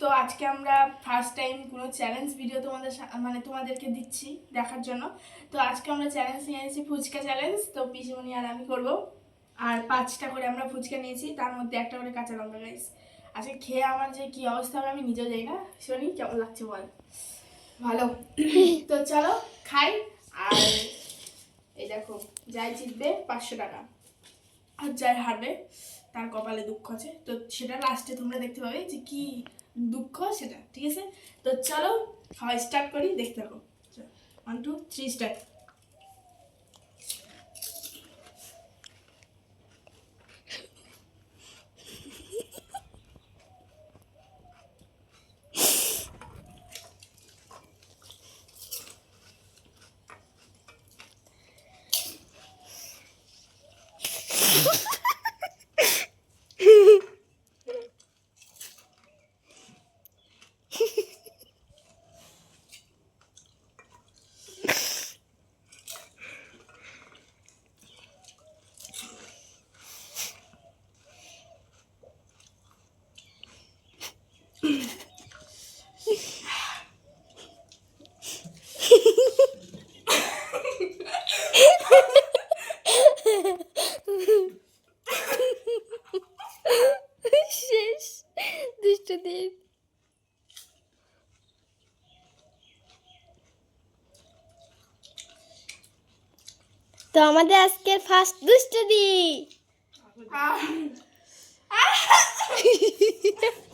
তো আজকে আমরা ফার্স্ট টাইম কোনো চ্যালেঞ্জ ভিডিও তোমাদের মানে তোমাদেরকে দিচ্ছি দেখার জন্য। তো আজকে আমরা চ্যালেঞ্জ নিয়ে এসেছি ফুচকা চ্যালেঞ্জ তো পিসিমণি আর আমি করব। আর পাঁচটা করে আমরা ফুচকা নিয়েছি তার মধ্যে একটা করে কাঁচা লঙ্কা রাইস আজকে খেয়ে আমার যে কি অবস্থা হবে আমি নিজেও যাই না। শোনি কেমন লাগছে বল? ভালো। তো চলো খাই। আর এই দেখো যাই জিতবে পাঁচশো টাকা। আর যাই হারবে তার কপালে দুঃখ আছে। তো সেটা লাস্টে তোমরা দেখতে পাবে যে কি দুঃখ সেটা, ঠিক আছে? তো চলো হয় স্টার্ট করি, দেখতে থাকো। One two three start Ha ha ha! দুষ্টদের তো আমাদের আজকের ফার্স্ট দুষ্টদি